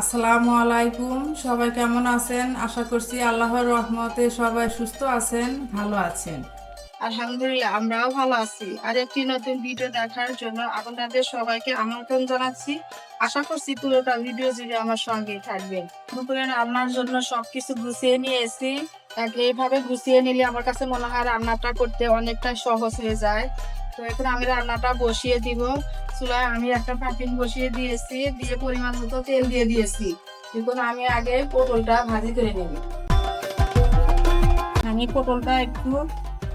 আসসালামু আলাইকুম। সবাই কেমন আছেন? আশা করছি আল্লাহর রহমতে সবাই সুস্থ আছেন, ভালো আছেন। আলহামদুলিল্লাহ, আমরাও ভালো আছি। আর একটি নতুন ভিডিও দেখার জন্য আপনাদের সবাইকে আমন্ত্রণ জানাচ্ছি। আশা করছি পুরোটা ভিডিও জুড়ে আমার সঙ্গেই থাকবেন। দুপুরে রান্নার জন্য সবকিছু গুছিয়ে নিয়ে এসেছি এইভাবে গুছিয়ে নিলে আমার কাছে মনে হয় রান্নাটা করতে অনেকটা সহজ হয়ে যায়। তো এখন আমি রান্নাটা বসিয়ে দিব। চুলায় আমি একটা পাটিন বসিয়ে দিয়েছি, দিয়ে পরিমাণ মতো তেল দিয়ে দিয়েছি। এখন আমি আগে পটলটা ভাজি করে নেব। আমি পটলটা একটু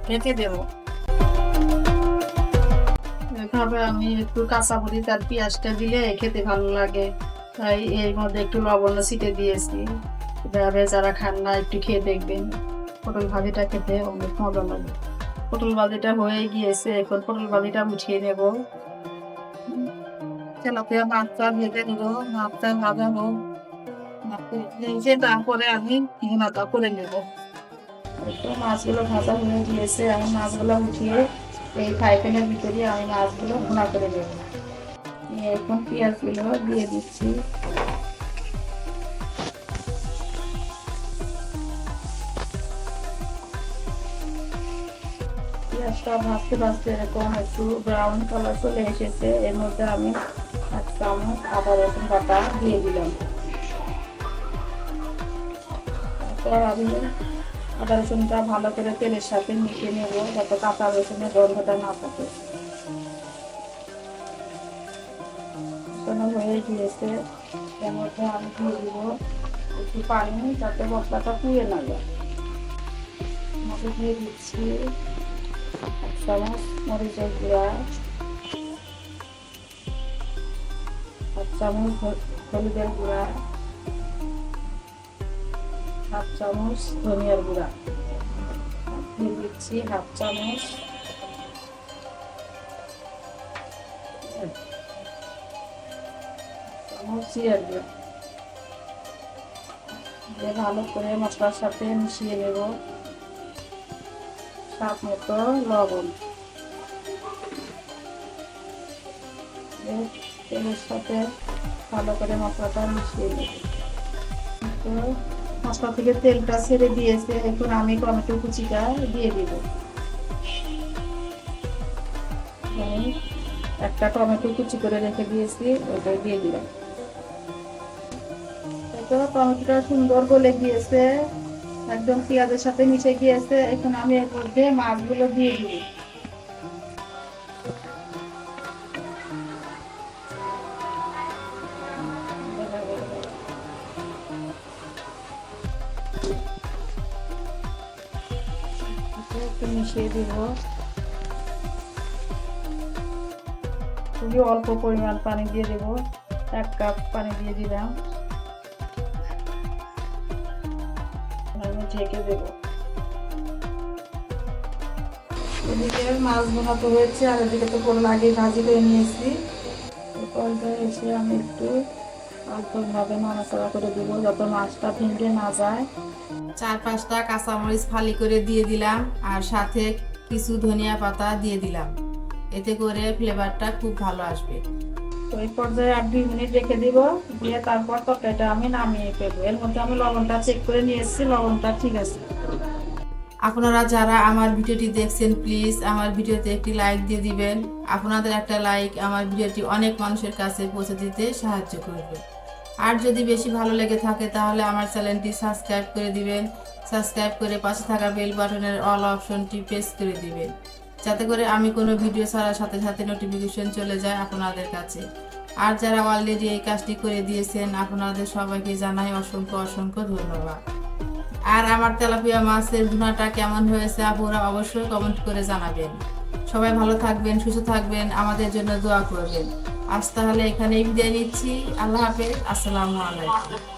রেখে দেব। এভাবে আমি একটু কাঁচা মরিচ আর পেঁয়াজটা দিলে খেতে ভালো লাগে। তাই এর মধ্যে একটু লবণ ছিটে দিয়েছি। এভাবে যারা খান না, একটু খেয়ে দেখবেন। পটল ভাজিটা খেতে অনেক মজা লাগে। পটল ভাজিটা হয়ে গিয়েছে, এখন পটল ভাজিটা উঠিয়ে নেব। তেলাপিয়া মাছটা ভেজে নেব মাছটা ভাজা হোক। ভেজে তারপরে আমি ভুনাটা করে নেব। মাছগুলো ভাজা হয়ে গিয়েছে, আমি মাছগুলো উঠিয়ে এই ফ্রাই প্যানের ভিতরে আমি মাছগুলো ভুনা করে নিয়ে এখন পেঁয়াজগুলো দিয়ে দিচ্ছি। পেঁয়াজটা ভাজতে ভাজতে এরকম একটু ব্রাউন কালার চলে এসেছে। এর মধ্যে আমি এক চামচ আদা, রসুন বাটা দিয়ে দিলাম। তারপর আমি আদা, রসুনটা ভালো করে তেলের সাথে মিশিয়ে নেব, যাতে কাঁচা রসুনের গন্ধটা না থাকে। হয়ে গিয়েছে। এর মধ্যে আমি দিয়ে দিব একটু পানি, যাতে মশলাটা পুড়ে না যায়। দিয়ে দিচ্ছি চামচ মরিচের গুঁড়া এক চামচ হলুদের গুঁড়া, হাফ চামচ ধনিয়ার গুঁড়া। দিয়ে হাফ চামচ চামচ জিরার ভালো করে মশলার সাথে মিশিয়ে নেব। স্বাদ মতো লবণ। তেলের সাথে ভালো করে মশলাটা মিশিয়ে নেব। তো মশলা থেকে তেলটা ছেড়ে দিয়েছে। এখন আমি টমেটো কুচিটা দিয়ে দিব। একটা টমেটো কুচি করে রেখে দিয়েছি, ওটা দিয়ে দিলাম। তো টমেটোটা সুন্দর গলে গিয়েছে। একদম পেঁয়াজের সাথে মিশে গিয়েছে, এখন আমি এর মধ্যে মাছগুলো দিয়ে একটু মিশিয়ে খুবই অল্প পরিমাণ পানি দিয়ে দেব, এক কাপ পানি দিয়ে দিলাম। ঢেকে দেব। এদিকে মাছ বোনাতে হয়েছে, আর এদিকে তো পড়ল আগে ভাজি করে নিয়েছি। এরপরে এসে আমি একটু অল্পভাবে নাড়াচাড়া করে দিব, যত মাছটা ভেঙে না যায়। চার পাঁচটা কাঁচামরিচ ফালি করে দিয়ে দিলাম, আর সাথে কিছু ধনিয়া পাতা দিয়ে দিলাম। এতে করে ফ্লেভারটা খুব ভালো আসবে। তো পর্যায়ে আর দুই মিনিট রেখে দিব। দিয়ে তারপর তরকারিটা আমি নামিয়ে ফেলব। এর মধ্যে আমি লবণটা চেক করে নিয়ে এসেছি, লবণটা ঠিক আছে। আপনারা যারা আমার ভিডিওটি দেখছেন প্লিজ আমার ভিডিওতে একটি লাইক দিয়ে দিবেন। আপনাদের একটা লাইক আমার ভিডিওটি অনেক মানুষের কাছে পৌঁছে দিতে সাহায্য করবে। আর যদি বেশি ভালো লেগে থাকে, তাহলে আমার চ্যানেলটি সাবস্ক্রাইব করে দিবেন। সাবস্ক্রাইব করে পাশে থাকা বেল বাটনের অল অপশনটি প্রেস করে দিবেন। যাতে করে আমি কোনো ভিডিও ছাড়ার সাথে সাথে নোটিফিকেশন চলে যায় আপনাদের কাছে। আর যারা অলরেডি এই কাজটি করে দিয়েছেন, আপনাদের সবাইকে জানাই অসংখ্য অসংখ্য ধন্যবাদ। আর আমার তেলাপিয়া মাছের ভুনাটা কেমন হয়েছে আপুরা অবশ্যই কমেন্ট করে জানাবেন। সবাই ভালো থাকবেন, সুস্থ থাকবেন, আমাদের জন্য দোয়া করবেন। আজ তাহলে এখানেই বিদায় নিচ্ছি। আল্লাহ হাফেজ, আসসালামু আলাইকুম।